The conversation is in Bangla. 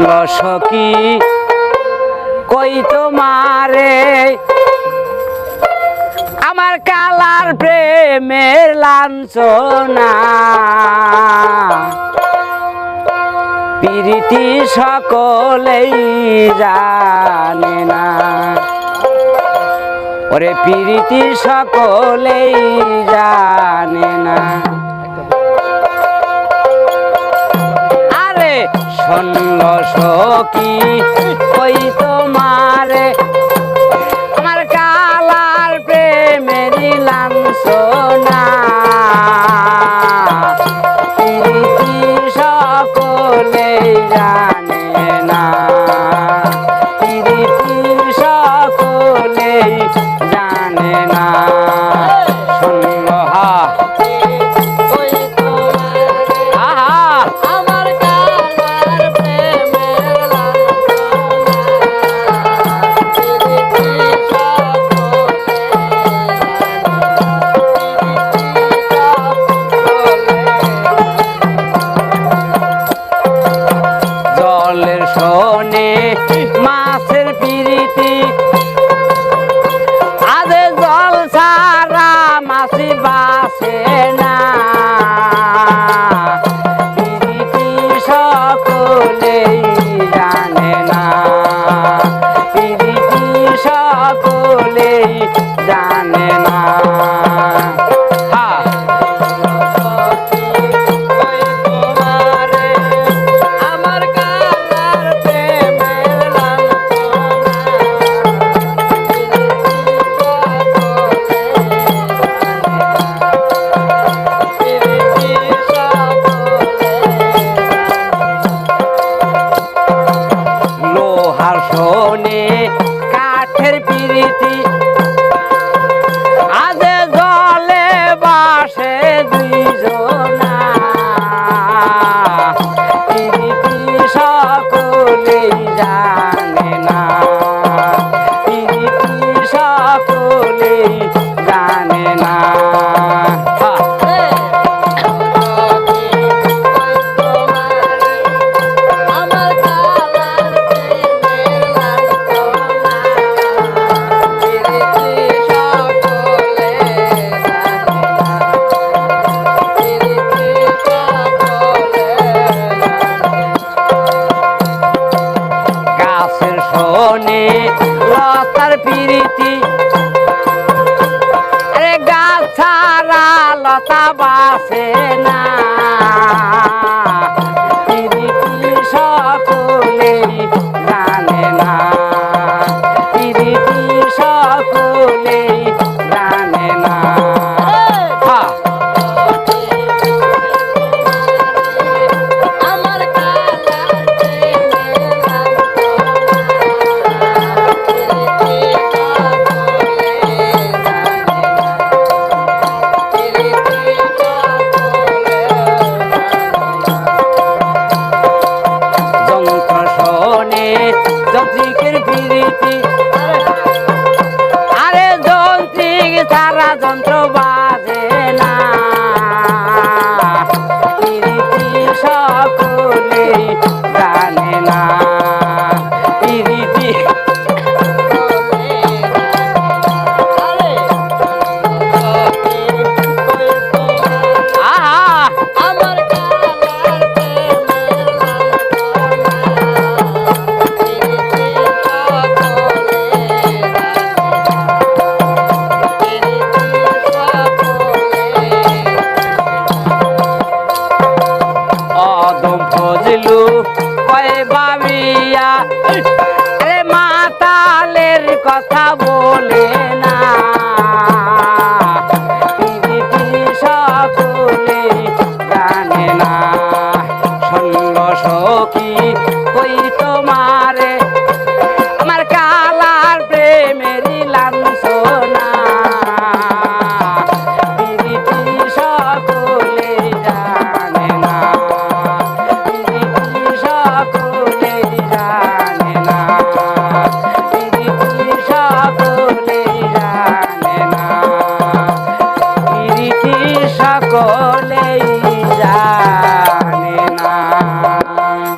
শোনল সখী, কই তোমারে? আমার কালার প্রেমের লাঞ্ছনা। প্রীতি সকলেই জানে না। ওরে প্রীতি সকলেই জানে না। শোনল সখী, ওই তোমারে। আমার কালার প্রেমের লাঞ্ছনা। প্রীতি সকলেই জানে না। সকলেই জানে না। শোনল হা লোহার শোনে? কাঠের পিরিতি শোনে লতার পিরিতি। আরে গাছ ছাড়া লতা বাসে না। বজলু কয় বাবিয়া। মাতালের কথা বলে না।